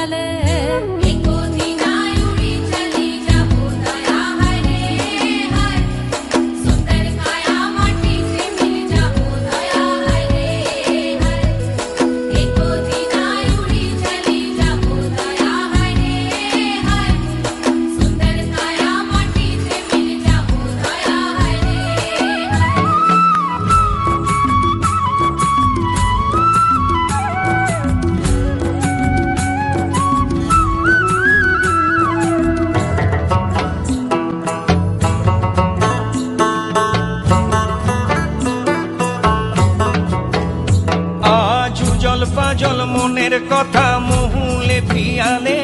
sale. মনের কথা মহুলে পিয়ালে,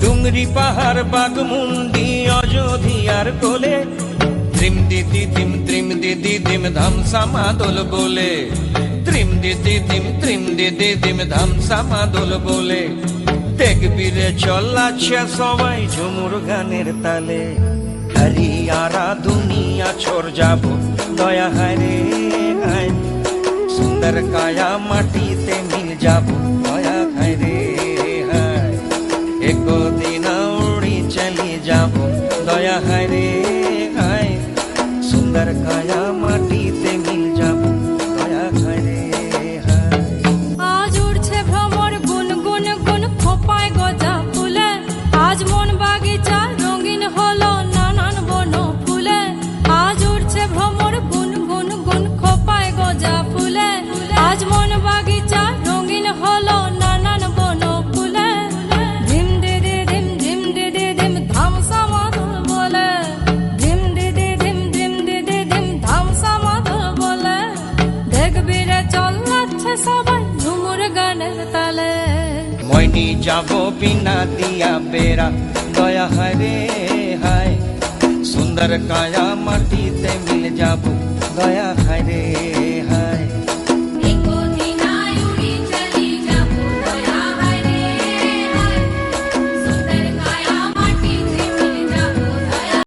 ডুংরি পাহাড় বাগমুন্ডি অযোধিয়ার কোলে, ত্রিম দিদি দিম ত্রিম দিদি দিম ধাম সামাদল বলে ত্রিম দিদি দিম ত্রিম দিদি দিম ধাম সামাদল বলে দেখবি রে চল্লাচ্ছে সবাই ঝুমুর গানের তালে হরিয়ারা দুনিয়া ছোর যাব, দয়া রে হায়, সুন্দর কায়া মাটিতে মিল যাব। কায়া মাটিতে আজ উড়ছে ভ্রমর গুন গুন, খোপায় গজা ফুলে। আজ মন বাগিচা রঙিন হলো নানান বন ফুলে। আজ উড়ছে ভ্রমর গুন গুন গুন, খোপায় গজা ফুলে। আজ মন বাগিচা সবাই ঝুমুর গানের তালে। মইনি যাব বিনা দিয়া বেড়া, দয়া হায় রে হায়। সুন্দর কায়া মাটিতে মিল যাব, দয়া হায়